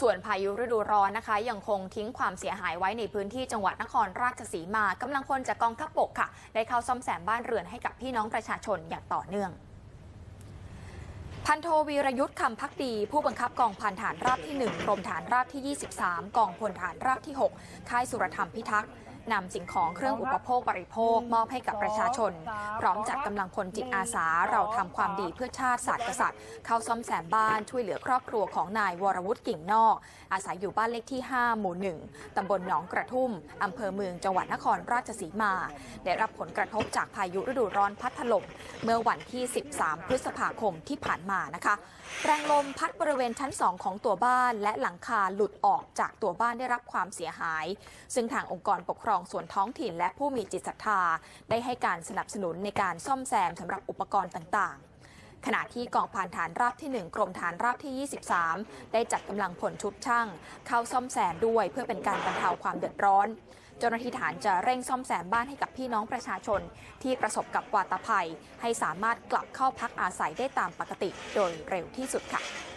ส่วนพายุฤดูร้อนนะคะ ยังคงทิ้งความเสียหายไว้ในพื้นที่จังหวัดนครราชสีมากำลังพลจากกองทัพบกค่ะ ได้เข้าซ่อมแซมบ้านเรือนให้กับพี่น้องประชาชนอย่างต่อเนื่องพันโทวีรยุทธ์คำพักดี ผู้บังคับกองพันฐานราบที่ 1 กรมฐานราบที่ 23 กองพลฐานราบที่ 6 ค่ายสุรธรรมพิทักษ์ นำสิ่งของเครื่องอุปโภคบริโภค มอบให้กับประชาชน พร้อมจัดกำลังพลจิตอาสาเราทำความดีเพื่อชาติศาสตร์กษัตริย์ เข้าซ่อมแซมบ้านช่วยเหลือครอบครัวของนายวรวุฒิกิ่งนอก อาศัยอยู่บ้านเลขที่ 5 หมู่ 1 ตำบลหนองกระทุ่มอำเภอเมืองจังหวัดนครราชสีมา ได้รับผลกระทบจากพายุฤดูร้อนพัดถล่มเมื่อวันที่ 13 พฤษภาคมที่ผ่านมานะคะ แรงลมพัดบริเวณชั้น 2 ของตัวบ้าน และหลังคาหลุดออกจากตัวบ้านได้รับความเสียหาย ซึ่งทางองค์กรปกครององส่วนท้องถิ่นและผู้มีจิตศรัทธา ได้ให้การสนับสนุนในการซ่อมแซมสำหรับอุปกรณ์ต่างๆ ขณะที่กองพานฐานราบที่ 1 กรมฐานราบที่ 23 ได้จัดกำลังผลชุดช่าง เข้าซ่อมแซมด้วยเพื่อเป็นการบรรเทาความเดือดร้อนเจ้าหน้าที่ฐานจะเร่งซ่อมแซมบ้านให้กับพี่น้องประชาชน ที่ประสบกับวาตภัย ให้สามารถกลับเข้าพักอาศัยได้ตามปกติโดยเร็วที่สุดค่ะ